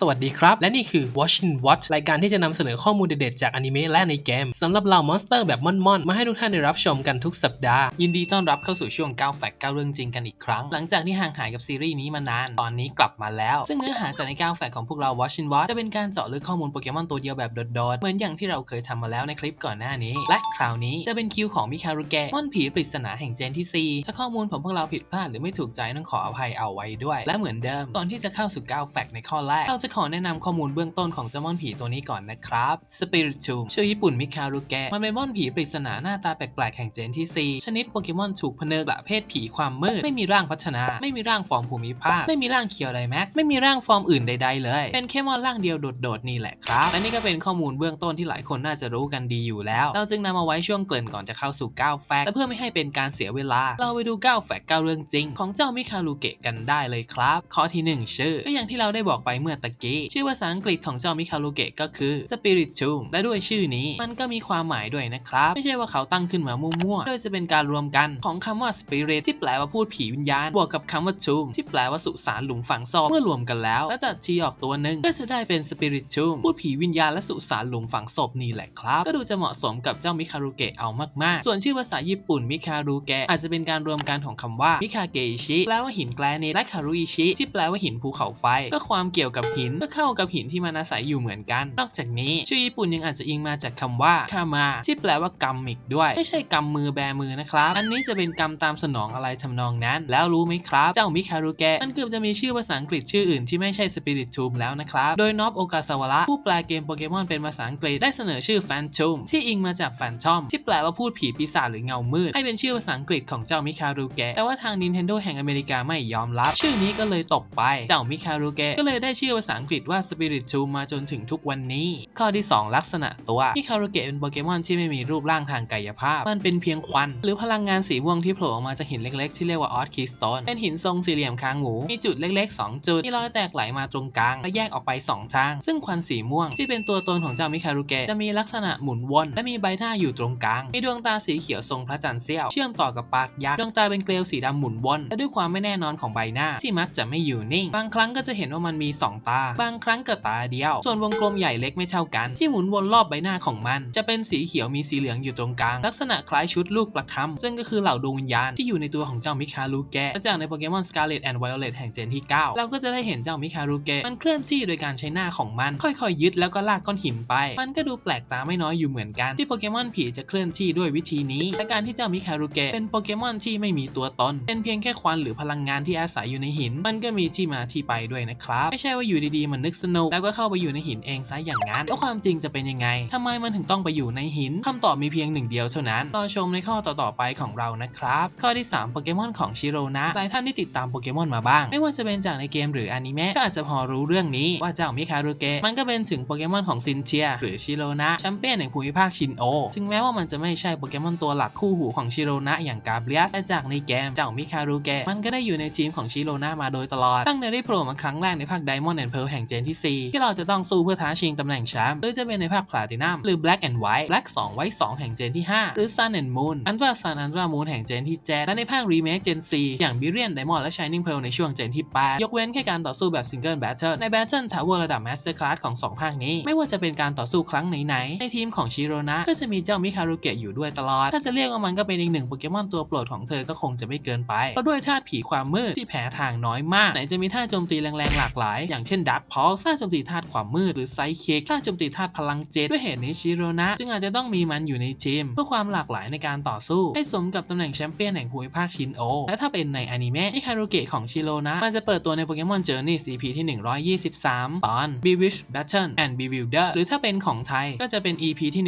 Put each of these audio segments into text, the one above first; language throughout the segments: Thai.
สวัสดีครับ และนี่คือ Watch and Watch รายการที่จะนำเสนอข้อมูลเด็ดๆจากอนิเมะและในเกมสำหรับเหล่ามอนสเตอร์แบบม่อนๆ มาให้ทุกท่านได้รับชมกันทุกสัปดาห์ ยินดีต้อนรับเข้าสู่ช่วง9แฟกต์9เรื่องจริงกันอีกครั้ง หลังจากที่ห่างหายกับซีรีส์นี้มานาน ตอนนี้กลับมาแล้ว ซึ่งเนื้อหาจากใน9แฟกต์ของพวกเรา Watch and Watch จะเป็นการเจาะลึกข้อมูลโปเกมอนตัวเดียวแบบโดดๆเหมือนอย่างที่เราเคยทำมาแล้วในคลิปก่อนหน้านี้ และคราวนี้จะเป็นคิวของมิคารุเกะม่อนผีปริศนาแห่งเจนที่4ถ้าข้อมูลของพวกเราผิดพลาดหรือไม่ถูกใจต้องขออภัยเอาไว้ด้วย และเหมือนเดิมก่อนที่จะเข้าสู่9แฟกต์ในข้อแรกเราจะขอแนะนำข้อมูลเบื้องต้นของเจ้ามอนผีตัวนี้ก่อนนะครับ Spiritomb ชื่อญี่ปุ่นมิคารุเกะมันเป็นมอนผีปริศนาหน้าตาแปลกๆแห่งเจนที่ 4 ชนิดโปเกมอนถูกพเนกประเภทผีความมืด ไม่มีร่างพัฒนา ไม่มีร่างฟอร์มภูมิภาค ไม่มีร่างเคียวไดแม็กซ์ไม่มีร่างฟอร์มอื่นใดๆเลย เป็นแค่มอนร่างเดียวโดดๆนี่แหละครับ และนี่ก็เป็นข้อมูลเบื้องต้นที่หลายคนน่าจะรู้กันดีอยู่แล้ว เราจึงนำมาไว้ช่วงเกริ่นก่อนจะเข้าสู่9แฟกต์และเพื่อไม่ให้เป็นการเสียเวลา เราไปดู9แฟกต์9เรื่องจริง ของเจ้ามิคารุเกะกันได้เลยครับ ข้อที่ 1 ชื่อก็อย่างที่เราได้บอกไปเมื่อตะกี้ ชื่อภาษาอังกฤษของเจ้ามิคารุเกะก็คือ Spiritomb และด้วยชื่อนี้มันก็มีความหมายด้วยนะครับ ไม่ใช่ว่าเขาตั้งขึ้นมามั่วๆ โดยจะเป็นการรวมกันของคำว่า Spirit ที่แปลว่าพูดผีวิญญาณ บวกกับคำว่า Tomb ที่แปลว่าสุสานหลุมฝังศพเมื่อรวมกันแล้ว แล้วจัดชี้ออกตัวหนึ่งก็จะได้เป็น Spiritomb พูดผีวิญญาณและสุสานหลุมฝังศพนี่แหละครับ ก็ดูจะเหมาะสมกับเจ้ามิคารุเกะเอามากๆ ส่วนชื่อภาษาญี่ปุ่นมิคารุเกะอาจจะเป็นการรวมกันของคำว่ามิคาเกอิชิแปลว่าหินแกรนิตและคารุอิชิที่แปลว่าหินภูเขาไฟ ก็ความเกี่ยวกับหินก็เข้ากับหินที่มันอาศัยอยู่เหมือนกัน นอกจากนี้ชื่อญี่ปุ่นยังอาจจะอิงมาจากคำว่าคามาที่แปลว่ากรรมอีกด้วย ไม่ใช่กำมือแบมือนะครับ อันนี้จะเป็นกรรมตามสนองอะไรทำนองนั้น แล้วรู้ไหมครับเจ้ามิคารุเกะมันเกือบจะมีชื่อภาษาอังกฤษชื่ออื่นที่ไม่ใช่สปิริตทูมแล้วนะครับ โดยนอบโอกาสวาระผู้แปลเกมโปเกมอนเป็นภาษาอังกฤษได้เสนอชื่อแฟนท o มที่อิงมาจากแฟนทอมที่แปลว่าพูดผีปีศาจหรือเงามืดให้เป็นชื่อภาษาอังกฤษของเจ้ามิคารุเกะแต่ว่าทาง Nintendo แห่งอเมริกาไม่ยอมรับ ชื่อนี้ก็เลยตกไปเจ้ามิคารุเกะก็เลยได้ชื่อภาษาอังกฤษว่า Spirit t o มาจนถึงทุกวันนี้ ข้อที่ 2 ลักษณะตัวมิคารุเกะเป็นโปเกมอนที่ไม่มีรูปร่างทางกายภาพ มันเป็นเพียงควัน หรือพลังงานสีม่วงที่โผล่ออกมาจากหินเล็กๆ ที่เรียกว่าออสคีสโตนเป็นหินทรงสี่เหลี่ยมคางหมูมีจุดเล็กๆ 2 จุดที่รอยแตกไหลมาตรงกลางและแยกออกไป 2 ทาง ซึ่งควันสีม่วงที่เป็นตัวตนของเจ้ามิคารุเกะจะมีลักษณะหมุนวนและมีใบหน้าอยู่ตรงกลางมีดวงตาสีเขียวทรงพระจันทร์เสี้ยวเชื่อมต่อกับปากยักษ์ดวงตาเป็นเกลียวสีดำหมุนวนและด้วยความไม่แน่นอนของใบหน้าที่มักจะไม่อยู่นิ่ง บางครั้งก็จะเห็นว่ามันมี 2 ตาบางครั้งก็ตาเดียว ส่วนวงกลมใหญ่เล็กไม่เท่ากัน ที่หมุนวนรอบใบหน้าของมัน จะเป็นสีเขียวมีสีเหลืองอยู่ตรงกลาง ลักษณะคล้ายชุดลูกประคำซึ่งก็คือเหล่าดวงวิญญาณที่อยู่ในตัวของเจ้ามิคารุเกะและจากในโปเกมอน Scarlet and Violet แห่งเจนที่ 9 เราก็จะได้เห็นเจ้ามิคารุเกะมันเคลื่อนที่โดยการใช้หน้าของมัน ค่อยๆ ยึดแล้วก็ลากก้อนหินไป มันก็ดูแปลกตาไม่น้อยอยู่เหมือนกันที่โปเกมอนผีจะเคลื่อนที่ด้วยวิธีนี้และการที่เจ้ามิคารุเกะเป็นโปเกมอนที่ไม่มีตัวตนเป็นเพียงแค่ควันหรือพลังงานที่อาศัยอยู่ในหิน มันก็มีที่มาที่ไปด้วยนะครับไม่ใช่ว่าอยู่ดีๆมันนึกสนุกแล้วก็เข้าไปอยู่ในหินเองซะอย่างนั้นแล้วความจริงจะเป็นยังไงทำไมมันถึงต้องไปอยู่ในหินคำตอบมีเพียงหนึ่งเดียวเท่านั้นรอชมในข้อต่อๆไปของเรานะครับ ข้อที่3โปเกมอนของชิโรนะหลายท่านที่ติดตามโปเกมอนมาบ้าง ไม่ว่าจะเป็นจากในเกมหรืออนิเมะก็อาจจะพอรู้เรื่องนี้ว่าเจ้ามิคารุเกะมันก็เป็นถึงโปเกมอนของซินเทียหรือชิโรนะแชมเปี้ยนแห่งภูมิภาคชินโอถึงแม้ว่ามันจะไม่ใช่โปเกมอนตัวหลักคู่หูของชิโรนะอย่างกาเบรียสแต่จากในเกมเจ้ามิคารุเกะมันก็ได้อยู่ในทีมของชิโรนะมาโดยตลอดตั้งแต่ได้โผล่มาครั้งแรกในภาค Diamond and Pearl แแห่งเจนที่ 4 ที่เราจะต้องสู้เพื่อท้าชิงตำแหน่งแชมป์หรือจะเป็นในภาค Platinum หรือ Black and White Black 2 White 2 แห่งเจนที่ 5 หรือ Sun and Moon อันตรา Sun อันตรา Moon แห่งเจนที่ 7 และในภาค Remake เจน 4 อย่าง Brilliant Diamond และ Shining Pearl ในช่วงเจนที่ 8 ยกเว้นแค่การต่อสู้แบบ Single Battle ใน Battle Tower ระดับ Master Class ของ 2 ภาคนี้ ไม่ว่าจะเป็นการต่อสู้ครั้งไหนๆในทีมของชิโรนะก็จะมีเจ้ามิคารุเกะอยู่ด้วยตลอดถ้าจะเรียกว่ามันก็เป็นอีกหนึ่งโปเกมอนตัวโปรดของเธอก็คงจะไม่เกินไปเพราะด้วยธาตุผีความมืดที่แพ้ทางน้อยมากไหนจะมีท่าโจมตีแรงๆหลากหลาย อย่างเช่นดัพอลท่างโจมตีธาตุความมืดหรือไซเคิกท่าโจมตีธาตุพลังเจ็ดด้วยเหตุนี้ชิโรนะจึงอาจจะต้องมีมันอยู่ในทีมเพื่อความหลากหลายในการต่อสู้ ให้สมกับตำแหน่งแชมเปี้ยนแห่งภูมิภาคชินโอ และถ้าเป็นในอนิเมะมิคารุเกะของชิโรนะมันจะเปิดตัวในโปเกมอนเจอร์นี่ EP ที่ 123 ตอน Bewitch Battle and Bewilder หรือถ้าเป็นของไทยก็จะเป็น EP ที่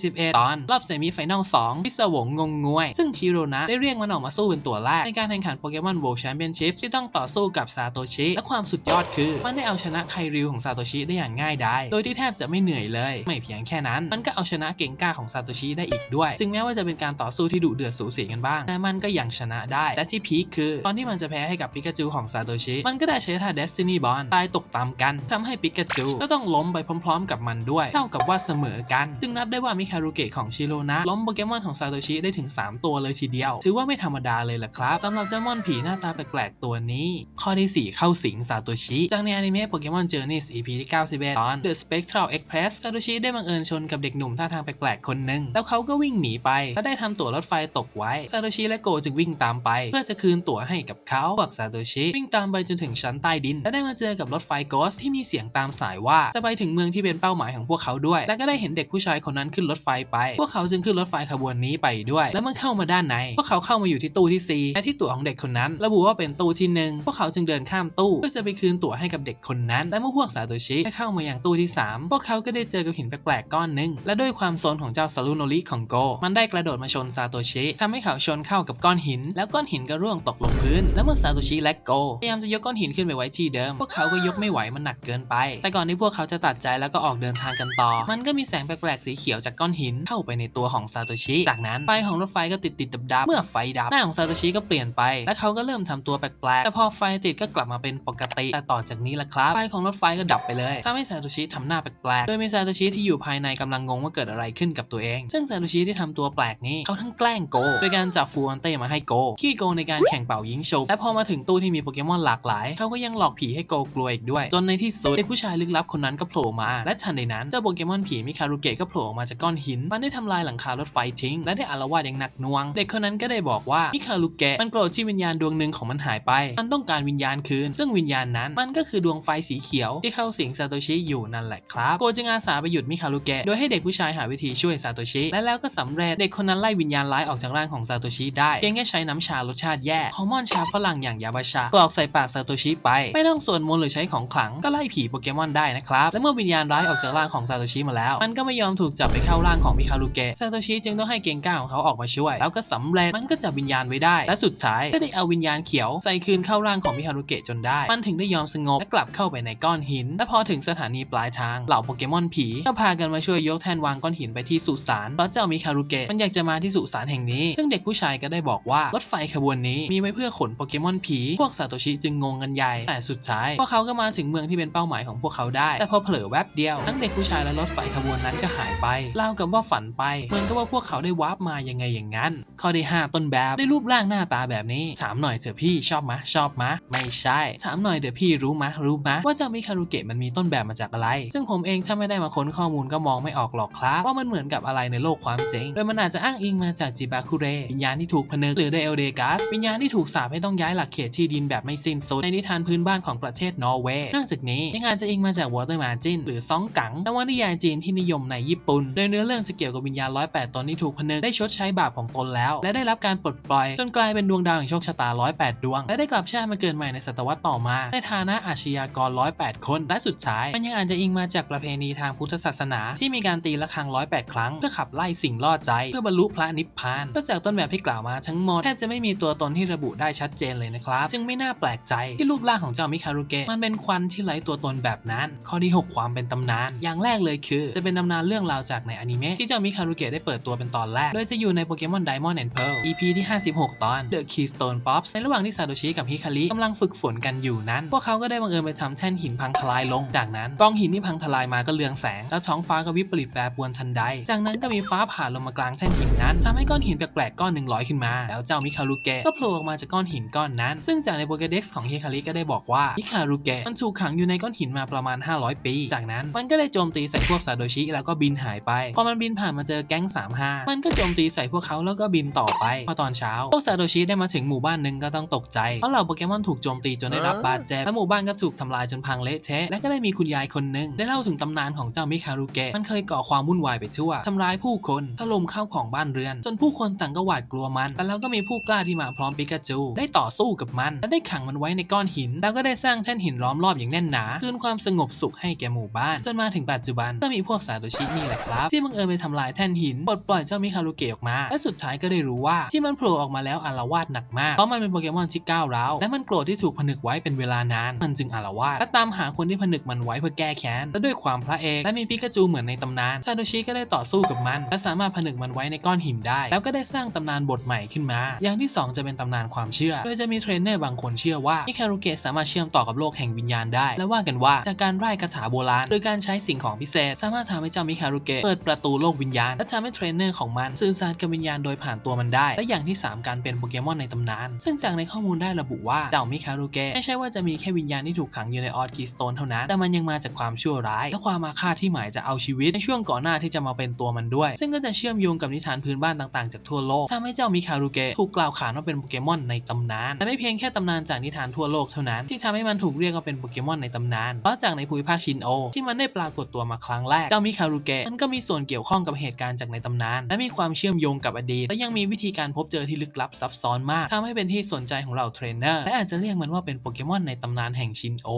121 ตอน รอบเซมิไฟแนล2พิศวงงงงวย ซึ่งชิโรนะได้เรียกมันออกมาสู้เป็นตัวแรกในการแข่งขันโปเกมอน World Championship ที่ต้องต่อสู้กับซาโตชิและความสุดยอดคือมันได้เอาชนะไคริวของซาโตชิได้อย่างง่ายดาย โดยที่แทบจะไม่เหนื่อยเลย ไม่เพียงแค่นั้น มันก็เอาชนะเก่งกล้าของซาโตชิได้อีกด้วย ถึงแม้ว่าจะเป็นการต่อสู้ที่ดุเดือดสูสีกันบ้าง แต่มันก็ยังชนะได้ และที่พีคคือ ตอนที่มันจะแพ้ให้กับปิกาจูของซาโตชิ มันก็ได้ใช้ท่า Destiny Bond ตายตกตามกันทำให้ปิกาจูก็ต้องล้มไปพร้อม ๆ กับมันด้วย เท่ากับว่าเสมอกัน จึงนับได้ว่ามิคารุเกะของชิโรนะล้มโปเกมอนของซาโตชิได้ถึง 3 ตัวเลยทีเดียว ถือว่าไม่ธรรมดาเลยล่ะครับสำหรับเจ้ามอนผีหน้าตาแปลกๆตัวนี้ ข้อที่ 4 เข้าสิงซาโตชิจากในอนิเมะโปเกมอน Journeys EP ที่ 91 ตอน The Spectral Express ซาโตชิได้บังเอิญชนกับเด็กหนุ่มท่าทางแปลกๆ คนหนึ่ง แล้วเขาก็วิ่งหนีไป และได้ทำตั๋วรถไฟตกไว้ ซาโตชิและโกจึงวิ่งตามไป เพื่อจะคืนตั๋วให้กับเขาพวกซาโตชิวิ่งตามไปจนถึงชั้นใต้ดิน และได้มาเจอกับรถไฟโกสที่มีเสียงตามสายว่าจะไปถึงเมืองที่เป็นเป้าหมายของพวกเขาด้วย และก็ได้เห็นเด็กผู้ชายคนนั้นขึ้นรถไฟไป พวกเขาจึงขึ้นรถไฟขบวนนี้ไปด้วย และเมื่อเข้ามาด้านใน พวกเขาเข้ามาอยู่ที่ตู้ที่ 4 และที่ตั๋วของเด็กคนนั้น ระบุว่าเป็นตู้ที่หนึ่งพวกเขาจึงเดินข้ามตู้เพื่อจะไปคืนตั๋วให้กับเด็กคนนั้นและเมื่อพวกซาโตชิได้เข้ามาอย่างตู้ที่ 3 พวกเขาก็ได้เจอกับหินแปลกๆก้อนหนึ่งและด้วยความโซนของเจ้าซารุโนริของโก มันได้กระโดดมาชนซาโตชิทำให้เขาชนเข้ากับก้อนหิน แล้วก้อนหินก็ร่วงตกลงพื้น และเมื่อซาโตชิและโกพยายามจะยกก้อนหินขึ้นไปไว้ที่เดิม พวกเขาก็ยกไม่ไหวมันหนักเกินไป แต่ก่อนที่พวกเขาจะตัดใจแล้วก็ออกเดินทางกันต่อ มันก็มีแสงแปลกๆสีเขียวจากก้อนหินเข้าไปในตัวของซาโตชิ จากนั้นไฟของรถไฟก็ติดติดดับดับเมื่อไฟดับหน้าของซาโตชิก็เปลี่ยนไป และเขาก็เริ่มทำตัวแปลกๆแต่พอไฟติดก็กลับมาเป็นปกติแต่ต่อจากนี้ละครับไฟของรถไฟก็ดับไปเลยทำให้ซาโตชิทำหน้าแปลกๆ โดยมีซาโตชิที่อยู่ภายในกำลังงงว่าเกิดอะไรขึ้นกับตัวเอง ซึ่งซาโตชิที่ทำตัวแปลกนี้เขาทั้งแกล้งโกโดยการจับฟูอันเต้มาให้โกขี้โกในการแข่งเป่ายิงฉุบและพอมาถึงตู้ที่มีโปเกมอนหลากหลายเขาก็ยังหลอกผีให้โกกลัวอีกด้วย จนในที่สุดเด็กผู้ชายลึกลับคนนั้นก็โผล่มา และทันใดนั้นเจ้าโปเกมอนผีมิคารุเกะก็โผล่ออกมาจากก้อนหิน มันได้ทำลายหลังคารถไฟทิ้ง และได้อาละวาดอย่างหนักหน่วง เด็กคนนั้นก็ได้บอกว่ามิคารุเกะมันโกรธที่วิญญาณดวงหนึ่งของมันหายไป มันต้องการวิญญาณคืน ซึ่งวิญญาณนั้นมันก็คือดวงไฟสีเขียวที่เข้าสิงซาโตชิอยู่นั่นแหละครับโกจึงอาสาไปหยุดมิคารุเกะโดยให้เด็กผู้ชายหาวิธีช่วยซาโตชิและแล้วก็สำเร็จเด็กคนนั้นไล่วิญญาณร้ายออกจากร่างของซาโตชิได้เพียงแค่ใช้น้ำชารสชาติแย่ของม่อนชาฝรั่งอย่างยาบาชากรอกใส่ปากซาโตชิไป ไม่ต้องส่วดมนต์หรือใช้ของขลังก็ไล่ผีโปเกมอนได้นะครับและเมื่อวิญญาณร้ายออกจากร่างของซาโตชิมาแล้ว มันก็ไม่ยอมถูกจับไปเข้าร่างของมิคารุเกะซาโตชิจึงต้องให้เกงก้าของเขาออกมาช่วย แล้วก็สำเร็จมันก็จับวิญญาณไว้ได้ และสุดท้ายก็ได้เอาวิญญาณเขียวใส่คืนเข้าร่างของมิคารุเกะจนได้ มันถึงได้ยอมสงบและกลับเข้าไปในก้อนหิน และพอถึงสถานีปลายทางเหล่าโปเกมอนผีก็พากันมาช่วยยกแท่นวางก้อนหินไปที่สุสานเพราะเจ้ามิคารุเกะมันอยากจะมาที่สุสานแห่งนี้ ซึ่งเด็กผู้ชายก็ได้บอกว่ารถไฟขบวนนี้มีไว้เพื่อขนโปเกมอนผีพวกซาโตชิจึงงงกันใหญ่แต่สุดท้ายพวกเขาก็มาถึงเมืองที่เป็นเป้าหมายของพวกเขาได้ แต่พอเผลอแวบเดียวทั้งเด็กผู้ชายและรถไฟขบวนนั้นก็หายไปรากับว่าฝันไปเหมือนกับว่าพวกเขาได้วาร์ปมายังไงอย่างนั้นข้อที่ห้าต้นแบบได้รูปร่างหน้าตาแบบนี้ถามหน่อยเถอะพี่ชอบมะชอบมะไม่ใช่ถามหน่อยเดี๋ยวพี่รู้มะรู้มะว่าเจ้ามิคารุเกะมันมีต้นแบบมาจากอะไร ซึ่งผมเองถ้าไม่ได้มาค้นข้อมูลก็มองไม่ออกหรอกครับ ว่ามันเหมือนกับอะไรในโลกความจริง โดยมันอาจจะอ้างอิงมาจากจิบาคุเรวิญญาณที่ถูกพนึกหรือไดเอลเดกัสวิญญาณที่ถูกสาปให้ต้องย้ายหลักเขตที่ดินแบบไม่สิ้นสุดในนิทานพื้นบ้านของประเทศนอร์เวย์นอกจากนี้ยังอาจจะอิงมาจากวอเตอร์มาจินหรือซองกังนวนิยายจีนที่นิยมในญี่ปุ่น โดยเนื้อเรื่องจะเกี่ยวกับวิญญาณ108ตนที่ถูกพนึกได้ชดใช้บาปของตนแล้ว และได้รับการปลดปล่อยจนกลายเป็นดวงดาวแห่งโชคชะตา108ดวง และได้กลับชาติมาเกิดใหม่ในศตวรรษต่อมา ในฐานะอาชญากร108 คน และสุดท้าย มันยังอาจจะอิงมาจากประเพณีทางพุทธศาสนา ที่มีการตีระฆัง 108 ครั้ง เพื่อขับไล่สิ่งล่อใจ เพื่อบรรลุพระนิพพานก็จากต้นแบบที่กล่าวมาทั้งหมดแทบจะไม่มีตัวตนที่ระบุได้ชัดเจนเลยนะครับจึงไม่น่าแปลกใจที่รูปร่างของเจ้ามิคารุเกะมันเป็นควันที่ไร้ตัวตนแบบนั้น ข้อที่ 6 ความเป็นตำนาน อย่างแรกเลยคือ จะเป็นตำนานเรื่องราวจากในอนิเมะที่เจ้ามิคารุเกะได้เปิดตัวเป็นตอนแรก โดยจะอยู่ในโปเกมอน Diamond and Pearl EP ที่ 56 ตอน The Keystone Pops ในระหว่างที่ซาโตชิกับฮิคาริกำลังฝึกฝนกันอยู่นั้น พวกเขาก็ได้บังเอิญไปทำแท่นหินพังทลายลง จากนั้นกองหินที่พังทลายมาก็เรืองแสง แล้วท้องฟ้าก็วิปริตแปรปรวนทันใด จากนั้นก็มีฟ้าผ่าลงมากลางแท่นหินนั้นทำให้ก้อนหินแปลกๆก้อนหนึ่งลอยขึ้นมา แล้วเจ้ามิคารุเกะก็โผล่ออกมาจากก้อนหินก้อนนั้น ซึ่งจากในโปเกเด็กซ์ของเฮคาริก็ได้บอกว่ามิคารุเกะมันถูกขังอยู่ในก้อนหินมาประมาณ 500 ปี จากนั้นมันก็ได้โจมตีใส่พวกซาโตชิแล้วก็บินหายไป พอมันบินผ่านมาเจอแก๊ง35 มันก็โจมตีใส่พวกเขาแล้วก็บินต่อไป พอตอนเช้าพวกซาโตชิได้มาถึงหมู่บ้านหนึ่งก็ต้องตกใจ เพราะเหล่าโปเกมอนถูกโจมตีจนได้รับบาดเจ็บ และหมู่บ้านก็ถูกทำลายจนพังเละเทะ และก็ได้มีคุณยายคนหนึ่งได้เล่าถึงตำนานของเจ้ามิคารุเกะ มันเคยก่อความวุ่นวายไปทั่ว ทำร้ายผู้คน ถล่มข้าวของบ้านเรือน จนผู้คนต่างก็หวาดกลัวมัน แต่แล้วก็มีผู้กล้าที่มาพร้อมปิกาจู ได้ต่อสู้กับมัน และได้ขังมันไว้ในก้อนหิน แล้วก็ได้สร้างแท่นหินล้อมรอบอย่างแน่นหนา คืนความสงบสุขให้แก่หมู่บ้าน จนมาถึงปัจจุบันก็มีพวกซาโตชินี่แหละครับ ที่บังเอิญไปทำลายแท่นหินปลดปล่อยเจ้ามิคารุเกะออกมา และสุดท้ายก็ได้รู้ว่าที่มันโผล่ออกมาแล้วอาละวาดหนักมากเพราะมันเป็นโปเกมอนที่ก้าวร้าวและมันโกรธที่ถูกผนึกไว้เป็นเวลานานมันจึงอาละวาดและตามหาคนที่ผนึกมันไว้เพื่อแก้แค้นและด้วยความพระเอกและมีปิกาจูเหมือนในตำนานซาโตชิก็ได้ต่อสู้กับมัน และสามารถผนึกมันไว้ในก้อนหินได้ แล้วก็ได้สร้างตำนานบทใหม่ขึ้นมา อย่างที่สองจะเป็นตำนานความเชื่อ โดยจะมีเทรนเนอร์บางคนเชื่อว่ามิคารุเกะสามารถเชื่อมต่อกับโลกแห่งวิญญาณได้ และว่ากันว่าจากการไล่คาถาโบราณโดยการใช้สิ่งของพิเศษ สามารถทำให้เจ้ามิคารุเกะเปิดประตูโลกวิญญาณ และทำให้เทรนเนอร์ของมันสื่อสารกับวิญญาณโดยผ่านตัวมันได้ และอย่างที่สามการเป็นโปเกมอนในตำนาน ซึ่งจากในข้อมูลได้ระบุว่าเจ้ามิคารุเกะไม่ใช่ว่าจะมีแค่วิญญาณที่ถูกขังอยู่อยู่ในออ k คีสโตนเท่านั้น แต่มันยังมาจากความชั่วร้าย และความอาฆ่าที่หมายจะเอาชีวิตในช่วงก่อนหน้าที่จะมาเป็นตัวมันด้วย ซึ่งก็จะเชื่อมโยงกับนิทานพื้นบ้านต่างๆจากทั่วโลกทำให้เจ้ามิคารุเกะถูกกล่าวขานว่าเป็นโปเกมอนในตำนานและไม่เพียงแค่ตำนานจากนิทานทั่วโลกเท่านั้นที่ทำให้มันถูกเรียกว่าเป็นโปเกมอนในตำนานเพราะจากในภูมิภาคชินโอ ที่มันได้ปรากฏตัวมาครั้งแรกเจ้ามิคารุเกะมันก็มีส่วนเกี่ยวข้องกับเหตุการณ์จากในตำนาน และมีความเชื่อมโยงกับอดีตและยังมีวิธีการพบเจอที่ลึกลับซับซ้อนมากทำให้เป็นที่สนใจของเหล่าเทรนเนอร์และอาจจะเรียกมันว่าเป็นโปเกมอนในตำนานแห่งชินโอ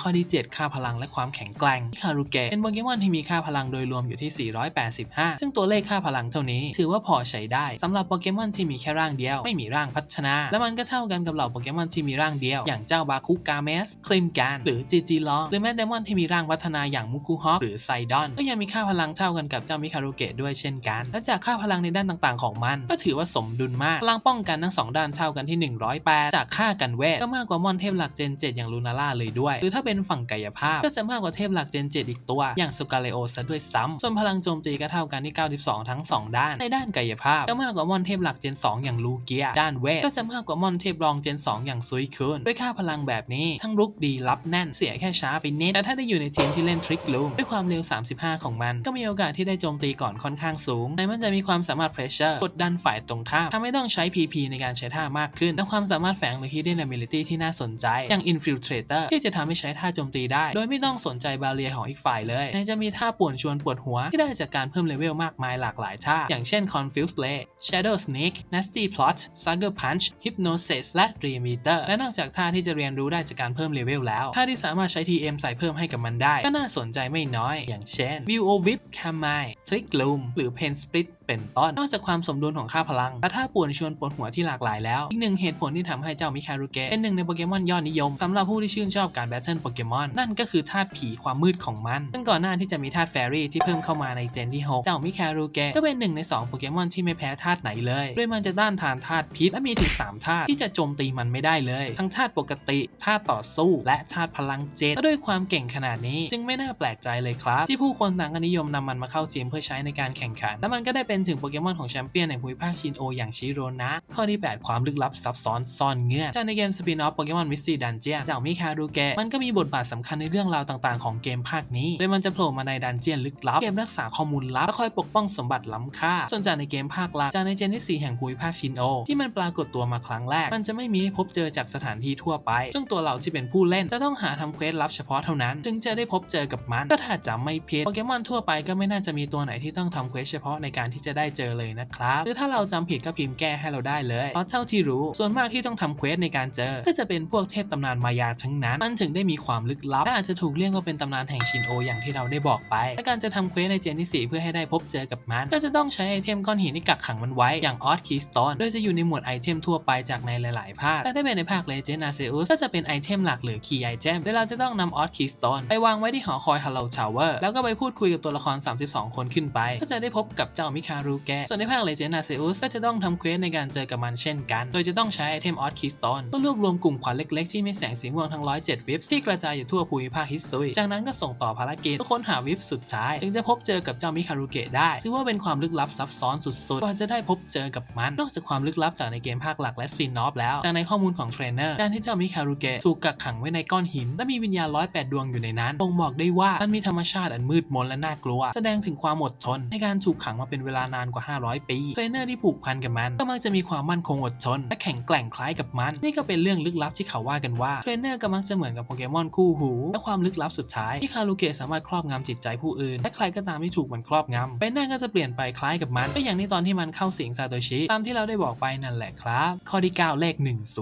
ข้อที่ 7 ค่าพลังและความแข็งแกร่งมิคารุเกะเป็นโปเกมอนที่มีค่าพลังโดยรวมอยู่ที่ 485 ซึ่งตัวเลขค่าพลังเท่านี้ ถือว่าพอใช้ได้สำหรับโปเกมอนที่มีแค่ร่างเดียว ไม่มีร่างพัฒนา และมันก็เท่ากันกับเหล่าโปเกมอนที่มีร่างเดียว อย่างเจ้าบาคุกาเมสคลิมการหรือจีจีลองหรือแม้เดมอนที่มีร่างพัฒนาอย่างมุคุฮอกหรือไซดอนก็ยังมีค่าพลังเท่ากันกับเจ้ามิคารุเกะด้วยเช่นกัน และจากค่าพลังในด้านต่างๆ ของมัน ก็ถือว่าสมดุลมากพลังป้องกันทั้งสองด้านเท่ากันที่ 108 จากค่ากันเวทก็มากกว่ามอนเทพหลักเจน 7 อย่างลูนาร่าเลยด้วยหรือถ้าเป็นฝั่งกายภาพก็จะมากกว่าเทพหลักเจน 7 อีกตัว อย่างสุกาเลโอซะด้วยซ้ำส่วนพลังโจมตีก็เท่ากันที่ 92 ทั้ง 2 ด้าน ในด้านกายภาพก็มากกว่ามอนเทพหลักเจน 2 อย่างลูเกีย ด้านเวทก็จะมากกว่ามอนเทพรองเจน 2 อย่างซุยคุนด้วยค่าพลังแบบนี้ทั้งรุกดีรับแน่นเสียแค่ช้าไปนิดแต่ถ้าได้อยู่ในทีมที่เล่นทริกลูมด้วยความเร็ว 35 ของมัน ก็มีโอกาสที่ได้โจมตีก่อนค่อนข้างสูงในมันจะมีความสามารถเพรสเชอร์กดดันฝ่ายตรงข้ามทำให้ต้องใช้ PP ในการใช้ท่ามากขึ้นและความสามารถแฝงหรือ hidden ability ที่น่าสนใจอย่าง infiltrator ที่จะทำให้ใช้ท่าโจมตีได้ โดยไม่ต้องสนใจบาเรียของอีกฝ่ายเลยในจะมีท่าป่วนชวนปวดหัวที่ได้จากการเพิ่มเลเวลมากมายหลากหลายท่า อย่างเช่น confuse lay shadow sneak nasty plot sucker punch hypnosis และ remeter และนอกจากท่าที่จะเรียนรู้ได้จากการเพิ่มเลเวลแล้ว ท่าที่สามารถใช้ TM ใส่เพิ่มให้กับมันได้ ก็น่าสนใจไม่น้อย อย่างเช่น view o whip Camai trick loom หรือ pen split เป็นต้น นอกจากความสมดุลของค่าพลังและท่าป่วนชวนปวดหัวที่หลากหลายแล้ว อีกหนึ่งเหตุผลที่ทำให้เจ้ามิคารุเกะเป็นหนึ่งในโปเกมอนยอดนิยมสำหรับผู้ที่ชื่นชอบการแบทเทิลโปเกมอนนั่นก็คือธาตุผีความมืดของมัน ซึ่งก่อนหน้าที่จะมีธาตุแฟรี่ที่เพิ่มเข้ามาในเจนที่6เจ้ามิคารุเกะก็เป็นหนึ่งใน2โปเกมอนที่ไม่แพ้ธาตุไหนเลยโดยมันจะต้านทานธาตุพิษและมีถึง3ธาตุที่จะโจมตีมันไม่ได้เลย ทั้งธาตุปกติธาตุต่อสู้และธาตุพลังเจ็ดและด้วยความเก่งขนาดนี้ จึงไม่น่าแปลกใจเลยครับ ที่ผู้คนต่างก็นิยมนำมันมาเข้าทีมเพื่อใช้ในการแข่งขัน และมันก็ได้เป็นถึงโปเกมอนของแชมเปี้ยนในภูมิภาคชินโออย่างชิโรนะ ข้อที่ 8 ความลึกลับซับซ้อนซ่อนเงื่อนจากในเกมสปินออฟโปเกมอนมิสซี่ดันเจียนจากมิคารุเกะมันก็มีบทบาทสำคัญในเรื่องราวต่างๆของเกมภาคนี้โดยมันจะโผล่มาในดันเจียนลึกลับเกมรักษาข้อมูลลับและคอยปกป้องสมบัติล้ำค่า ส่วนจากในเกมภาคหลักจากในเจนที่ 4 แห่งภูมิภาคชินโอ ที่มันปรากฏตัวมาครั้งแรก มันจะไม่มีให้พบเจอจากสถานที่ทั่วไปซึ่งตัวเราที่เป็นผู้เล่นจะต้องหาทำเควสลับเฉพาะเท่านั้น ถึงจะได้พบเจอกับมันก็ถ้าจำไม่ผิดโปเกมอนทั่วไปก็ไม่น่าจะมีตัวไหนที่ต้องทำเควสเฉพาะในการที่จะะได้เจอเลยนะครับหรือถ้าเราจำผิดก็พิมพ์แก้ให้เราได้เลยเพราะเท่าที่รู้ ส่วนมากที่ต้องทำเควสในการเจอ ก็จะเป็นพวกเทพตำนานมายาทั้งนั้น มันถึงได้มีความลึกลับและอาจจะถูกเรียกว่าเป็นตำนานแห่งชินโออย่างที่เราได้บอกไป และการจะทำเควสในเจนที่ 4 เพื่อให้ได้พบเจอกับมัน ก็จะต้องใช้ไอเทมก้อนหินที่กักขังมันไว้ อย่างออสคีสโตนโดยจะอยู่ในหมวดไอเทมทั่วไปจากในหลาย ๆ ภาคแต่ถ้เป็นในภาคเลเจนด์อาเซอุสก็จะเป็นไอเทมหลักหรือคีย์ไอเทมโดยเราจะต้องนำออสคีสโตนไปวางไว้ที่หอคอยฮัลโลทาวเวอร์แล้วก็ไปพูดคุยกับตัวละคร 32 คนขึ้นไป ก็จะได้พบกับเจ้ามิคารุแกะส่วนในภาคเลเจนด์อาเซอุสก็จะต้องทำเควสในการเจอกับมันเช่นกัน โดยจะต้องใช้ไอเทมออสคีสโตนเพื่อรวบรวมกลุ่มขวัญเล็กๆที่มีแสงสีม่วงทั้ง 107 วิปที่กระจายอยู่ทั่วภูมิภาคฮิสซุย จากนั้นก็ส่งต่อภารกิจเพื่อค้นหาวิปสุดท้าย ถึงจะพบเจอกับเจ้ามิคารุเกะได้ถือว่าเป็นความลึกลับซับซ้อนสุดๆกว่าจะได้พบเจอกับมัน นอกจากความลึกลับจากในเกมภาคหลักและสปินออฟแล้ว จากในข้อมูลของเทรนเนอร์ การที่เจ้ามิคารุเกะถูกกักขังไว้ในก้อนหิน และมีวิญญาณ108ดวงอยู่ในนั้นบ่งบอกได้ว่ามันมีธรรมชาติอันมืดมนและน่ากลัว แสดงถึงความอดทนในการถูกขังมาเป็นเวลานานกว่า 500 ปีเทรนเนอร์ที่ผูกพันกับมันก็มักจะมีความมั่นคงอดทนและแข็งแกร่งคล้ายกับมัน นี่ก็เป็นเรื่องลึกลับที่เขาว่ากันว่าเทรนเนอร์ก็มักจะเหมือนกับโปเกมอนคู่หู และความลึกลับสุดท้ายที่คารุเกะสามารถครอบงำจิตใจผู้อื่น และใครก็ตามที่ถูกมันครอบงำใบหน้าก็จะเปลี่ยนไปคล้ายกับมันก็อย่างที่ตอนที่มันเข้าสิงซาโตชิตามที่เราได้บอกไปนั่นแหละครับ ข้อที่ 9 เลข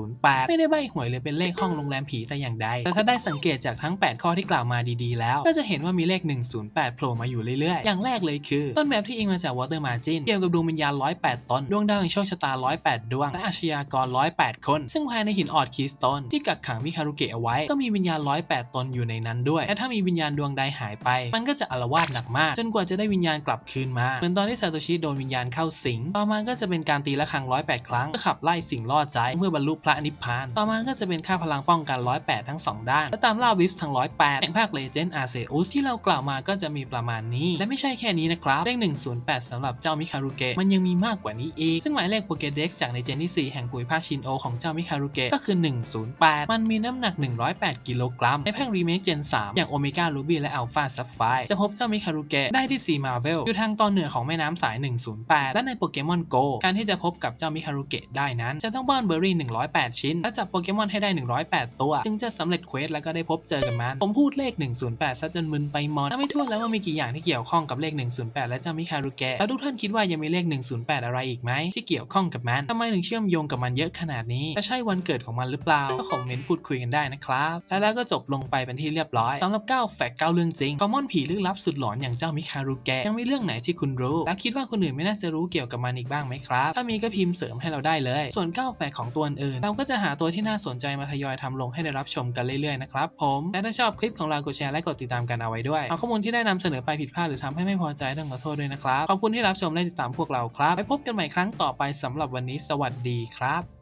108 ไม่ได้ใบหวยเลยเป็นเลขห้องโรงแรมผีแต่อย่างใด แต่ถ้าได้สังเกตจากทั้ง 8 ข้อที่กล่าวมาดีๆ แล้ว ก็จะเห็นว่ามีเลข 108โผล่มาอยู่เรื่อยๆ อย่างแรกเลยคือ ต้นแบบที่อิงมาจากวอเตอร์มาจินเกี่ยวกับดวงวิญญาณ 108 ตน ดวงดาวแห่งโชคชะตา 108 ดวง และอาชญากร 108 คน ซึ่งภายในหินออดคีสโตนที่กักขังมิคารุเกะเอาไว้ ก็มีวิญญาณ 108 ตนอยู่ในนั้นด้วย และถ้ามีวิญญาณดวงใดหายไป มันก็จะอาละวาดหนักมาก จนกว่าจะได้วิญญาณกลับคืนมา เหมือนตอนที่ซาโตชิโดนวิญญาณเข้าสิง ต่อมาก็จะเป็นการตีละครั้ง108 ครั้งเพื่อขับไล่สิ่งล่อใจเพื่อบรรลุพระนิพพาน ต่อมาก็จะเป็นค่าพลังป้องกัน 108 ทั้ง 2 ด้าน และตามล่าวิฟส์ทั้ง 108แห่งภาคเลเจนด์อาเซอุสที่เรากล่าวมาก็จะมีประมาณนี้ และไม่ใช่แค่นี้นะครับเลข108สำหรับเจ้ามิคารุเกะมันยังมีมากกว่านี้อีก ซึ่งหมายเลขโปเกเด็กจากในเจนที่ 4 แห่งภูมิภาคชินโอของเจ้ามิคารุเกะก็คือ 108 มันมีน้ำหนัก 108 กิโลกรัม ในแพ่งรีเมคเจน 3 อย่างโอเมก้ารูบี้และอัลฟาซัฟไฟจะพบเจ้ามิคารุเกะได้ที่ซีมาเวลอยู่ทางตอนเหนือของแม่น้ำสาย 108 และในโปเกมอนโกการที่จะพบกับเจ้ามิคารุเกะได้นั้น จะต้องบ้อนเบอร์รี่ 108 ชิ้น และจับโปเกมอนให้ได้ 108 ตัว จึงจะสำเร็จเควสแล้วก็ได้พบเจอกับมัน ผมพูดเลข 108ซะจนมึนไปหมดถ้าไม่ทั่วแล้วว่ามีกี่อย่างที่เกี่ยวข้องกับเลข 108 และเจ้ามิคารุเกะแล้วทุกท่านอนๆคิดว่ายังมีเลข 108 อะไรอีกไหมที่เกี่ยวข้องกับมันทำไมถึงเชื่อมโยงกับมันเยอะขนาดนี้และใช่วันเกิดของมันหรือเปล่าก็คอมเมนต์พูดคุยกันได้นะครับและแล้วก็จบลงไปเป็นที่เรียบร้อยสำหรับ9แฟกต์9เรื่องจริงคอมมอนผีลึกลับสุดหลอนอย่างเจ้ามิคารุเกยังมีเรื่องไหนที่คุณรู้ แล้วคิดว่าคนอื่นไม่น่าจะรู้เกี่ยวกับมันอีกบ้างไหมครับ ถ้ามีก็พิมพ์เสริมให้เราได้เลย ส่วน9แฟกต์ของตัวอื่น เราก็จะหาตัวที่น่าสนใจมาทยอยทำลงให้ได้รับชมกันเรื่อยๆนะครับผม และถ้าชอบคลิปของเรากดแชร์และกดติดตามกันเอาไว้ด้วย เอาข้อมูลที่ได้นำเสนอไปผิดพลาดหรือทำให้ไม่พอใจต้องขอโทษด้วยนะครับ ขอบคุณที่รับชมและติดตามพวกเราครับไปพบกันใหม่ครั้งต่อไปสำหรับวันนี้สวัสดีครับ